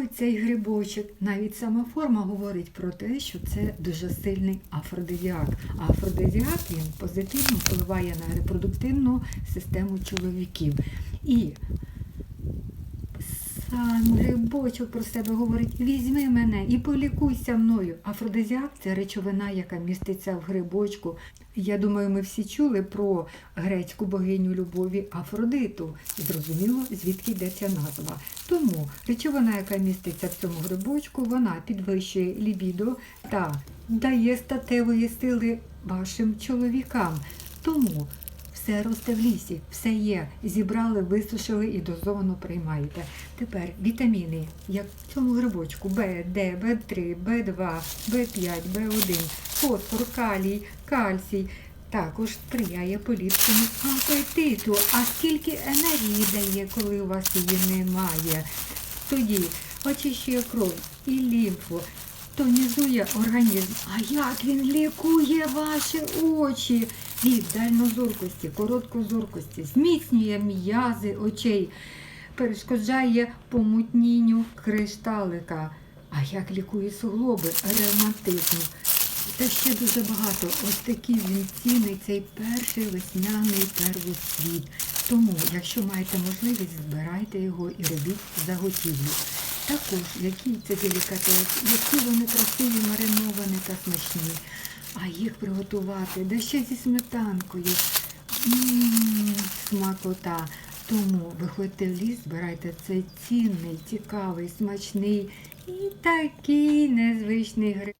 Ой, цей грибочок. Навіть сама форма говорить про те, що це дуже сильний афродизіак. А афродизіак він позитивно впливає на репродуктивну систему чоловіків. І сам грибочок про себе говорить: візьми мене і полікуйся мною. Афродизіак це речовина, яка міститься в грибочку. Я думаю, ми всі чули про грецьку богиню любові Афродиту. Зрозуміло, звідки йде ця назва. Тому речовина, яка міститься в цьому грибочку, вона підвищує лібідо та дає статевої сили вашим чоловікам. Тому все росте в лісі, все є. Зібрали, висушили і дозовано приймаєте. Тепер вітаміни, як в цьому грибочку, Б, Д, Б3, Б2, Б5, Б1, фосфор, калій, кальцій. Також сприяє поліпшенню апетиту. А скільки енергії дає, коли у вас її немає? Тоді очищує кров і лімфу, тонізує організм. А як він лікує ваші очі від дальнозоркості, короткозоркості, зміцнює м'язи очей, перешкоджає помутнінню кришталика. А як лікує суглоби, ревматизм. Та ще дуже багато. Ось такі він цінний цей перший весняний первоцвіт. Тому, якщо маєте можливість, збирайте його і робіть заготівлю. Також, який це делікатес, які вони красиві, мариновані та смачні. А їх приготувати, да ще зі сметанкою. Ммм, смакота. Тому виходьте в ліс, збирайте цей цінний, цікавий, смачний і такий незвичний гриб.